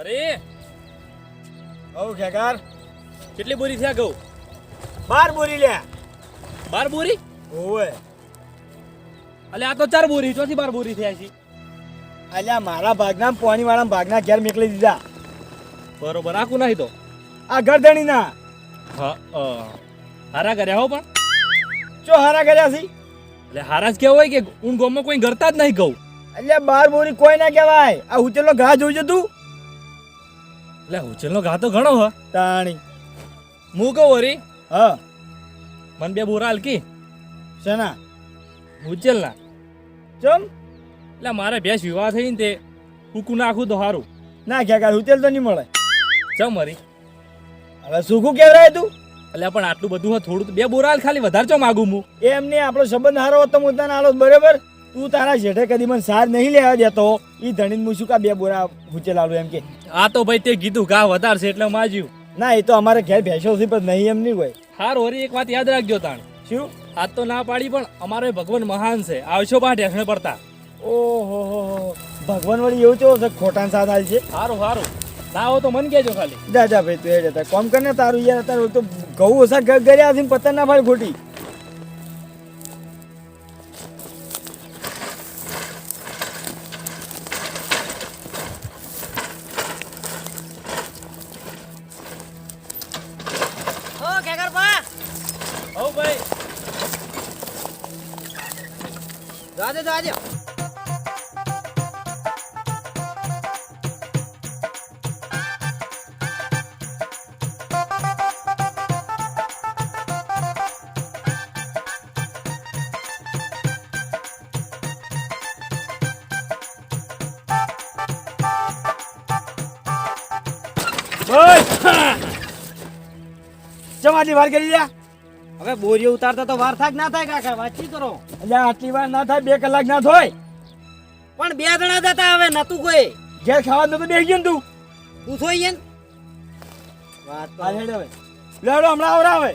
અરે! હવ ખેકાર. કેટલી બોરી થયા ઘઉં? બાર બોરી લ્યા બાર બોરી? ઓવે અલે આ તો ચાર બોરી ચોથી બાર બોરી થયા છે. અલ્યા મારા ભાગના પોણી વાળા ભાગના ઘેર મેકલી દીધા. બરોબર આખું નહીં તો આ ગરદણીના હા અ, હારા કર્યા હો પણ. ચો હારા કર્યા છે? એટલે હારા જ કેવું કે ગામમાં કોઈ કરતા જ નહીં કહું એટલે બાર બોરી કોઈ ના કહેવાય? આ ઉચેલો ઘા જોઈજો તું એટલે ઉછેલનો ઘા તો ઘણો હ. તાણી. હું કહું હરી હા. મને બે બોરા હલકી. શેના? ઉચેલના ચમ? એટલે મારે ભેંસ વિવાહ થઈને તે કુકુ નાખું તો સારું ના ક્યાં ખેકાર ઉચેલ તો નહીં મળે. ચમ હરી હવે સુખું કેવરાય તું? એટલે પણ આટલું બધું થોડું બે બોરા હાલ ખાલી વધારે ચો માગું હું. એમ નહીં આપણો સંબંધ સારો હતો હું તને આલો બરાબર? તું તારા જેઠે કદી મને સાર નહીં લેવા દેતો? એ ધણીને હું શું કા બે બોરા ઉચેલ આલું એમ કે. આ તો ભાઈ તે કીધું ઘા વધારશે એટલે માજ્યું ના એ તો અમારે ઘેર ભેંસો છે પણ નહીં એમ નહીં હોય. હાર વરી એક વાત યાદ રાખજો તાણ. શું? આ તો ના પાડી પણ અમારે ભગવાન મહાન છે. આવશો બા ઢેસણે પડતા. ઓહો ભગવાન વળી એવું કેવો છે ખોટાન સાથ હાલ છે? હારું હારું. ના હો તો મન કેજો ખાલી. જા જા ભાઈ તું એ જતા કોમ કરને તારું યાર તારું તો ઘઉં ઓછા ઘર કર્યા છે પતન ના ભાઈ ખોટી જવા તો આજે. જમાતી વાર કરી લ્યા હવે બોરીઓ ઉતારતા તો વાર થાક ના થાય કાકા વાતચીત કરો? એટલે આટલી વાર ના થાય બે કલાક ના થાય. પણ બે જણા જતા હવે નતું કોઈ. જે ખાવા તો બેસી ગયો તું. તું થોઈ ને? વાત તો હેડ હવે. લેડો હમણાં આવરાવે.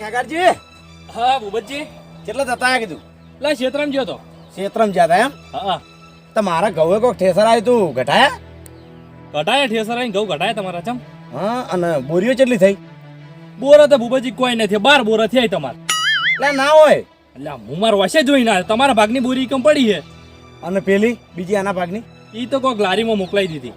ખેગારજી હા ભૂપતજી. કેટલા જતા કીધું? લે શેત્રમ ગયો તો. ક્ષેત્રમ જ્યાદા એમ? હા તમારા ઘઉં કોક ઠેસર આવ્યું તું ઘટાયા ઘટાયા ઠેસર આવીને ઘઉં ઘટાયા તમારા ચમ? હા અને બોરીઓ કેટલી થઈ? બોરા તો ભૂપતજી કોઈ નથી બાર બોરા થયા તમારે. એટલે ના હોય. એટલે હું મારો વસે જોઈને ના તમારા ભાગની બોરી કેમ પડી છે. અને પેલી બીજી આના ભાગની? એ તો કોઈક લારીમાં મોકલાઈ દીધી.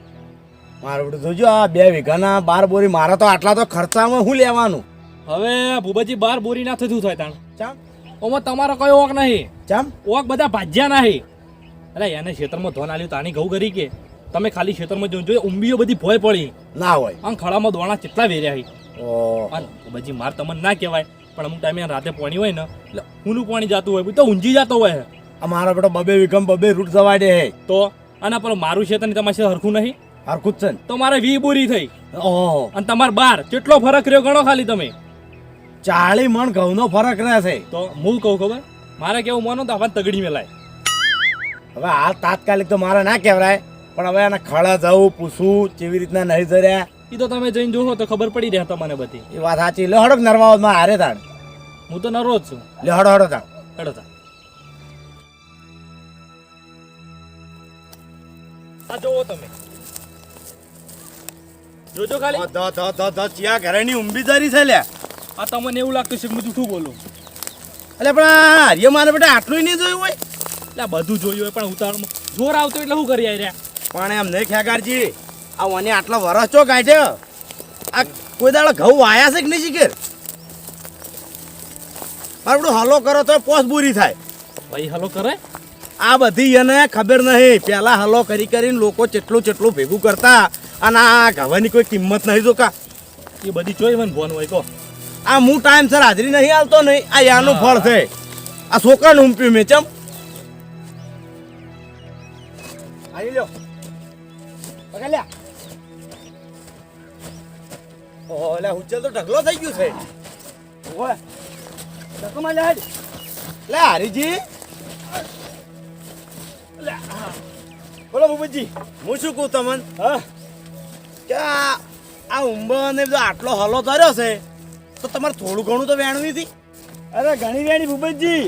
મારું બધું જોજો આ બે વીઘાના બાર બોરી મારા તો આટલા તો ખર્ચામાં શું લેવાનું? હવે ભૂપતજી બાર બોરી ના થતું થાય તાણ. ચમ? ઓમાં તમારો કયો ઓક નહીં. ચમ? ઓક બધા ભાજ્યા નહીં. અરે એને ખેતરમાં ધોન આલ્યું તાણી ઘઉં કરી કે. તમે ખાલી ખેતરમાં જોજો ઊંબીઓ બધી ભોય પડી. ના હોય. આમ ખળામાં દોણા કેટલા વેર્યા છે. ઓહ. અને માર તમને ના કહેવાય પણ અમુક ટાઈમે રાતે પાણી હોય ને એટલે ઊનું પાણી જતું હોય તો ઊંઝી જતો હોય. અમારો બેટો બબે વિગમ બબે રૂટ જવાડે હે. તો આના પર મારું છે તને તમારે હરખું નહીં? હરખું જ છે તો મારે વી બોરી થઈ. ઓહો. અને તમારે બાર કેટલો ફરક રહ્યો ગણો ખાલી તમે? ચાળી મણ ઘઉંનો ફરક રહેશે તો હું કહું ખબર? મારે કેવું માનો તો આવા તગડી મેલાય. હવે આ તાત્કાલિક તો મારે ના કહેવાય. પણ હવે આને ખાડા જવું પૂછવું કેવી રીતના નહીં ધર્યા એ તો તમે જઈને જોશો તો ખબર પડી રહ્યા તમને બધી. એ વાત સાચી. લે હડક નરમાવતમાં હારે તાણ હું તો નરવો જ છું. લે હડો હડો તાણ હડો તા આ જોવો તમે. જોજો ખાલી. ધ ધ ધ ધ ચિયા ઘરેની ઊંબી ધરી છે લે આ તમને એવું લાગતું છે કે હું જૂઠું બોલું. એટલે પણ આ હરિયો મારે બેટા આટલું નહીં જોયું હોય? એટલે બધું જોયું હોય પણ ઉતાવળમાં. જોર આવતો એટલે શું કરી રહ્યા પણ એમ નહીં ખેગારજી આ મને આટલો વરસ ચો કાઢ્યો? આ કોઈ દાડો ઘઉં વાયા છે કે નહીં શીખેર? મારું બધું હલો કરો તો પોસ બુરી થાય. ભાઈ હલો કરે? આ બધી એને ખબર નહીં. પેલા હલો કરી કરીને લોકો ચેટલું ચેટલું ભેગું કરતા. અને આ ઘવાની કોઈ કિંમત નહીં જો કા. એ બધી જોઈ મને ફોન હોય તો. આ હું ટાઈમ સર હાજરી નહીં આવતો નહીં આ યાનું ફળ છે. આ છોકરાને ઉમપ્યું મેં ચમ. આવી લ્યો. પકડ લ્યા ઓહો તો ઢગલો થઈ ગયું છે. ઓય ઢગલોમાં લે. લે હરીજી. લે. બોલો ભૂપતજી. હું શું કહું તમને? હા. કે આ આ ઉંબરને બધો આટલો હલો કર્યો છે તો તમારે થોડું ઘણું તો વેણવી હતી અરે ઘણી વેણી ભૂપતજી.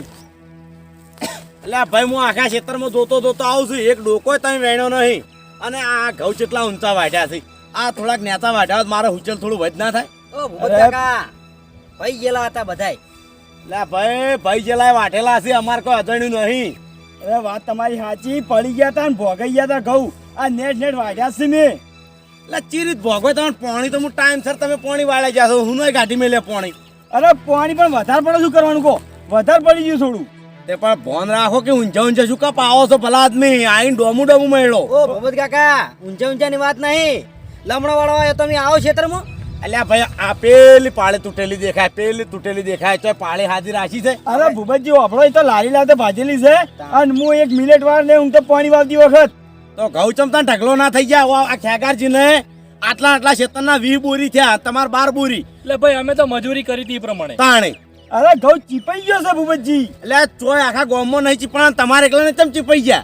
એટલે ભાઈ હું આખા ખેતરમાં જોતો જોતો આવું છું. એક ડોકો તમે વેણ્યો નહીં. અને આ ઘઉં જેટલા ઊંચા વાઢ્યા છે? આ થોડાક નેતા વાઢ્યા મારો હુચલ થોડું વધ ના થાય? ઓ ભાઈ ગયેલા હતા બધાય. લા ભાઈ ભાઈ જેલા વાઢેલા છે અમારે કોઈ અજાણ્યું નહીં. અરે વાત તમારી સાચી પડી ગયા તા ને ભોગાઈ ગયા તા ઘઉં. આ નેટ નેટ વાઢ્યા છે મેં. એટલે ચીરીત ભોગવે તમે પાણી તો હું ટાઈમ સર તમે પાણી વાળે ગયા છો હું નહીં ગાડી મેલે પાણી. અરે પાણી પણ વધારે પડે શું કરવાનું કહો? વધારે પડી ગયું થોડું. તે પણ ફોન રાખો કે ઊંચા ઊંચા શું કપ આવો છો ભલા આદમી? આઈને ડોમુ ડોમુ મેળો. ઓ ભૂપત કાકા ઊંચા ઊંચાની વાત નહીં. લમણો વાળો હોય તમે આવો ક્ષેત્રમાં. અલ્યા ભાઈ આ પેલી પાળી તૂટેલી દેખાય પેલી તૂટેલી દેખાય તો પાળી હાજી રાખી છે? અરે ભૂપતજી આપણો તો લારી લાતે ભાજેલી છે. અને હું એક મિનિટ વાર ને હું તો પાણી વાવતી વખત. તો ઘઉં ચમતા ઢગલો ના થઈ જાય આ ખેગારજીને આટલા આટલા ક્ષેત્રના વી બોરી થયા તમાર બાર બોરી. એટલે ભાઈ અમે તો મજૂરી કરી હતી એ પ્રમાણે. તાણે? અરે ઘઉં ચીપાઈ ગયો છે ભૂપતજી. એટલે ચોય આખા ગામમાં નહીં ચીપણા તમારે એકલા ને ચમ ચીપાઈ ગયા?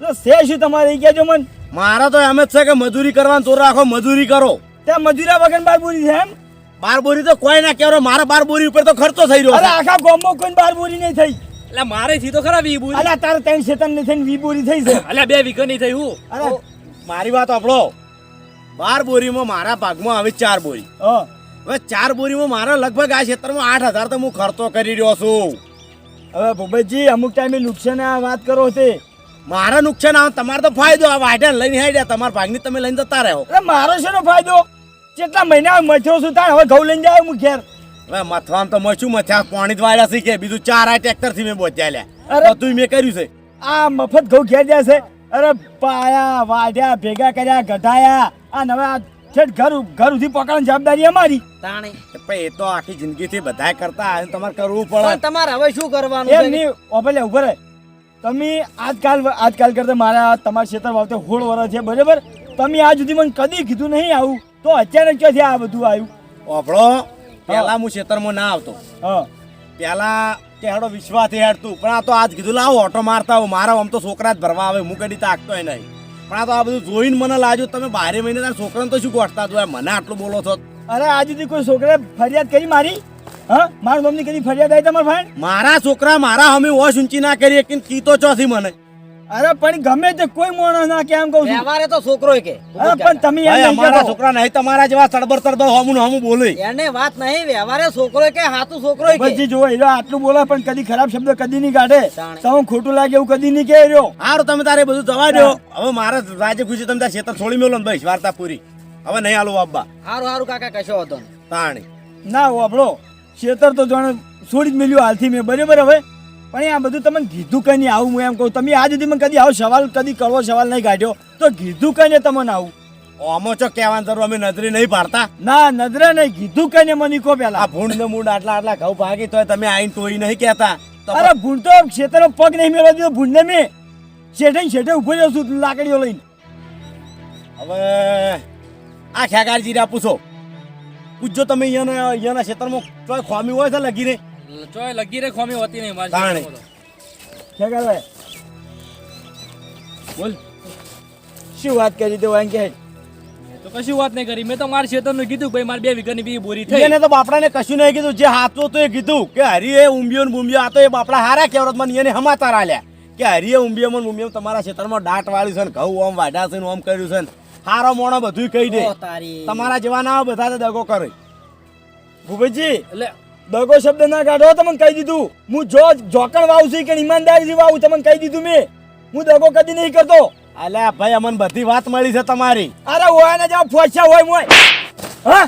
તો છે શું તમારે એ કહેજો મન. મારા તો એમ જ છે કે મજૂરી કરવાનું તોર રાખો મજૂરી કરો. ત્યાં મજૂરા વગર બાર બોરી છે એમ? બાર બોરી તો કોઈ ના કહેવાય મારા બાર બોરી ઉપર તો ખર્ચો થઈ રહ્યો અરે આખા ગામમાં કોઈ બાર બોરી નહીં થઈ. એટલે મારે થી તો ખરા વી બોરી અરે તારે ત્રણ શેતન નહીં થઈને વી બોરી થઈ છે. એટલે બે વીઘો નહીં થઈ હું. અરે. મારી વાત આપણો બાર બોરીમાં મારા ભાગમાં આવે ચાર બોરી હા. હવે ચાર બોરીમાં મારા લગભગ આ ક્ષેત્રમાં આઠ હજાર તો હું ખર્ચો કરી રહ્યો છું. હવે ભૂપતજી અમુક ટાઈમે નુકસાન આ વાત કરો છે મારા નુકસાન આવે તમારે તો ફાયદો આ વાઢા લઈને હાડ્યા તમારા ભાગની તમે લઈને જતા રહ્યો. એટલે મારો શેનો ફાયદો? કેટલા મહિના મથ્યો છું તાર હવે ઘઉં લઈને જાય હું ઘેર. હવે મથવામ તો મચ્યું મથ્યા પાણી જ વાળ્યા શીખે બીજું ચાર આ ટ્રેક્ટરથી મેં બોચ્યા લ્યા અરે. તું મેં કર્યું છે. આ મફત ઘઉં ઘેર જાય છે. અરે પાયા વાઢ્યા ભેગા કર્યા ગઢાયા. આ નવા છેટ ઘર ઘર સુધી પકડવાની જવાબદારી અમારી. તાણે. એ તો આખી જિંદગીથી બધાય કરતા આવે તમારે કરવું પડે. તમારે હવે શું કરવાનું? એમ નહીં ઓપલે ઊભો રહે. તમે આજકાલ આજકાલ કરતા મારા તમારા ક્ષેત્ર વાવતે હોળ વર્ષ છે બરાબર? તમે આજ સુધી મને કદી કીધું નહીં આવું. તો અચાનક ક્યાંથી આ બધું આવ્યું? ઓભળો. પેલા હું ના આવતો. હા. પેલા કે હેડો વિશ્વાસથી હેડતું. પણ આ તો આજ કીધું લાવો ઓટો મારતા આવું. મારા આમ તો છોકરા જ ભરવા આવે હું કદી તાકતોય નહીં. પણ આ તો આ બધું જોઈને મને લાગ્યું તમે બારે મહિને તારા છોકરાને તો શું ગોઠતા તું મને આટલું બોલો છો. અરે આજ કોઈ છોકરાએ ફરિયાદ કરી મારી? હા? મારા મમ્મી કદી ફરિયાદ આવી તમારા ભાઈ મારા છોકરા મારા અમે વોશ ઊંચી ના કરી કીતો ચોથી મને. અરે પણ ગમે તે કોઈ માણસ ના કેમ કહું છું? અમારે તો છોકરો કે. અરે પણ તમે એમ અમારા છોકરા નહીં તમારા જેવા તડબર તડબર હમું હમું બોલે. એને વાત નહીં વ્યવહારે છોકરો કે હાથું છોકરો કે. પછી જો એલો આટલું બોલે પણ કદી ખરાબ શબ્દ કદી નહીં કાઢે. તો હું ખોટું લાગે એવું કદી નહીં કહે રહ્યો. હારો તમે તારે બધું જવા દો. હવે મારે રાજે ખુશી તમે છેતર છોડી મેલો ને ભાઈ વાર્તા પૂરી. હવે નહીં આલો બાબા હારું હારું કાકા કશો હતો તાણી. ના આપણો છેતર તો જાણે છોડી જ મેલ્યું હાલથી મેં. બરાબર હવે? પણ આ બધું તમને કીધું કઈ નહીં આવું હું એમ કહું તમે આજ સુધી મને કદી આવો સવાલ કદી કરવો સવાલ નહીં કાઢ્યો તો કીધું કઈ ને તમને આવું? ઓમો ચો કહેવાનું જરૂર અમે નજરે નહીં પાડતા. ના નજરે નહીં કીધું કઈ ને મને કહો આ પેલા. ભૂંડ ને મૂંડ આટલા આટલા ઘઉં ભાગી તોય તમે આઈને તોય નહીં કહેતા. તો અરે ભૂંડ તો ખેતરનો પગ નહીં મેળવા દીધો ભૂંડને મેં શેઠે ને શેઠે ઊભો રહ્યો છું લાકડીઓ લઈને. હવે આ ખેગારજી જીરા પૂછો પૂછજો તમે અહીંયાના અહીંયાના ક્ષેત્રમાં કોઈ ખોમી હોય છે લગીને? ચોય લગી રે ખોમી હોતી નહીં મારી તાણે. કે કરે બોલ. શું વાત કરી તો એમ કે તો કશું વાત નહીં કરી. મેં તો મારા ખેતરનું કીધું ભાઈ મારે બે વીઘાની બી બોરી થઈ. એને તો બાપડાને કશું નહીં કીધું. જે હાથો તો એ કીધું કે હરી એ ઉંબિયો ને બુંબિયો આ તો એ બાપડા હારા કેવરત મને એને હમાતાર આલ્યા કે હરીએ ઉંબિયો ને બુંબિયો તમારા ક્ષેત્રમાં દાટ વાળ્યું છે ને ઘઉં ઓમ વાઢા છે ને ઓમ કર્યું છે ને. હારો મોણો બધું કહી દે. તમારા જેવા ના બધા તો દગો કરે. ભૂપતજી એટલે દગો શબ્દ ના કાઢો તમને કહી દીધું. હું જો જોકણ વાવું છું કે ઈમાનદારીથી વાવું તમને કહી દીધું મેં. હું દગો કદી નહીં કરતો. અલ્યા ભાઈ અમને બધી વાત મળી છે તમારી. અરે હોય ને જાવ ફોસ્યા હોય મોય. હા?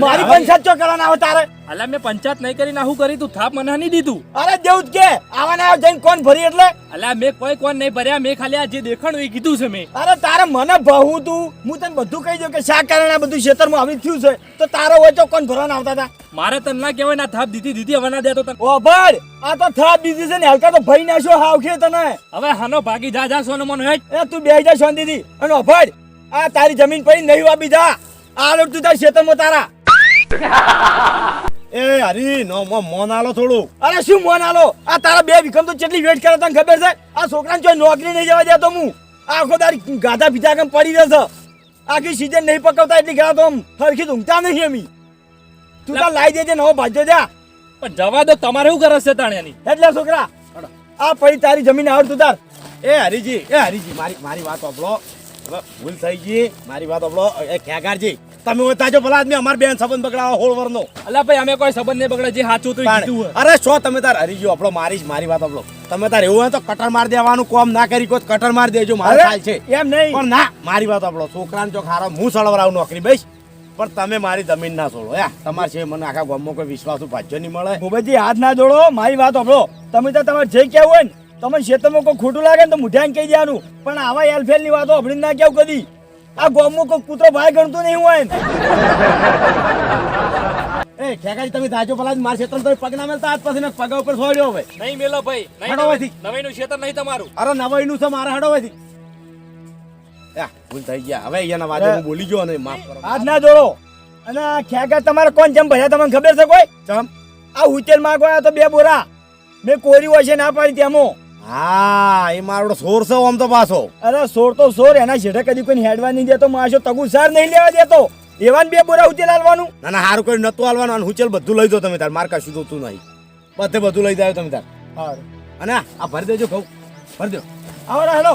મારી પંચાયત ચો કરવાના આવે તારે? અલ્યા મેં પંચાયત નહીં કરી નાખું કરી તું. થાપ મને નહીં દીધું. અરે દેવું જ કે આવા ના જઈને કોણ ભરી એટલે? અલ્યા મેં કોઈ કોણ નહીં ભર્યા મેં ખાલી આ જે દેખાણું એ કીધું છે મેં. અરે તારે મને ભાવું તું. હું તને બધું કહી દઉં કે શા કારણે આ બધું ખેતરમાં આવી થયું છે? તો તારો હોય તો કોણ ભરવાના આવતા હતા? મારે તને ના કહેવાય ના થાપ દીધી દીધી હવે ના દેતો તને. ઓ ભાઈ આ તો થાપ દીધી છે ને હલકા તો ભાઈ નાશો હાવ કે તને. હવે હાનો ભાગી જા જા સોનો મન હેઠ એ તું બે જા શાંતિથી અને ઓ ભાઈ આ તારી જમીન પડી નહીં વાપી જા. આ તું તાર ખેતરમાં તારા. એ હરી નો મો મોન આલો થોડું. અરે શું મોન આલો? આ તારા બે વિક્રમ તો કેટલી વેટ કરે તને ખબર છે? આ છોકરાને જો નોકરી નહીં જવા દેતો હું. આખો તારી ગાધા પીધા કેમ પડી રહેશે? આખી સીઝન નહીં પકવતા એટલી ગયા તો આમ હરખી ઊંઘતા નહીં અમી તું તાર લાવી દેજે નવો ભાજ્યો જા. પણ જવા દો તમારે શું કરે છે તાણ્યાની? એટલે છોકરા આ પડી તારી જમીન આવડતું તાર. એ હરીજી એ હરીજી મારી મારી વાત સાંભળો ભૂલ થઈ ગઈ મારી વાત સાંભળો એ ખેગારજી તમે હોય તાજો ભલા આદમી અમાર બેન સંબંધ બગડાવો હોળવરનો અલ્યા ભાઈ અમે કોઈ સંબંધ નહીં બગડે જે સાચું તો કીધું અરે શો તમે તાર હરીજી આપણો મારી મારી વાત આપણો. તમે તાર એવું હોય તો કટર માર દેવાનું કોમ ના કરી કોઈ કટર માર દેજો મારે ખ્યાલ છે. એમ નહીં. પણ ના મારી વાત આપણો. છોકરાને જો ખારો હું સળવરાવ નોકરી બેસ. પણ તમે મારી જમીન ના છોડો યા તમારે છે મને આખા ગામમાં કોઈ વિશ્વાસ ભાજ્ય નહીં મળે. ભૂપેજી હાથ ના જોડો મારી વાત આપણો. તમે તો તમારે જે કહેવું હોય ને તમે ક્ષેત્રમાં કોઈ ખોટું લાગે ને તો મુઠ્યાને કહી દેવાનું. પણ આવા એલફેલની વાતો અભડી ના કેવું કદી. આ ગોમો કોઈ કૂતરો ભાઈ ગણતું નહીં હોય ને. એ ઠેકાજી તમે તાજો ભલા જ મારા ક્ષેત્રમાં તમે પગ ના મેલતા આજ પછી પગ ઉપર છોડ્યો હવે નહીં મેલો ભાઈ નહીં હેડો અહીંથી. નવાઈનું ક્ષેત્ર નહીં તમારું. અરે નવાઈનું છે મારા હડો હોય ભૂલ થઈ ગયા. હવે અહીંયાના વાદે હું બોલી ગયો અને માફ કરો. હાથ ના જોડો. અને ખેગા તમારે કોણ જેમ ભર્યા તમને ખબર છે કોઈ? જમ? આ હોટેલમાં ગયા તો બે બોરા. મેં કોરી હોય છે ના પાડી તેમો. હા એ મારો સોર છે આમ તો પાછો. અરે સોર તો સોર એના શેઠે કદી કોઈ હેડવા નહીં દેતો માશો તગુ સાર નહીં લેવા દેતો. એવા બે બોરા ઉચેલ હાલવાનું. ના ના હારું કોઈ નતું હાલવાનું. અને હુંચેલ બધું લઈ દો તમે તાર માર કશું જોતું નહીં. બધે બધું લઈ જાવ તમે તાર. અને આ ભરી દેજો કહું ભરી દો. આવો હેલો.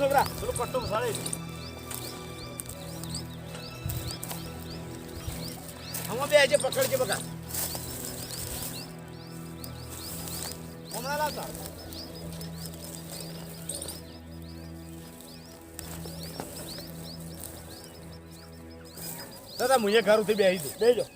છોકરા પેલું કટ્ટું સાડી આમાં બે આજે પકડ કે બકા? હમણાં લાવતા. દાદા મુએ ઘર ઉઠી બેહી દઉં હા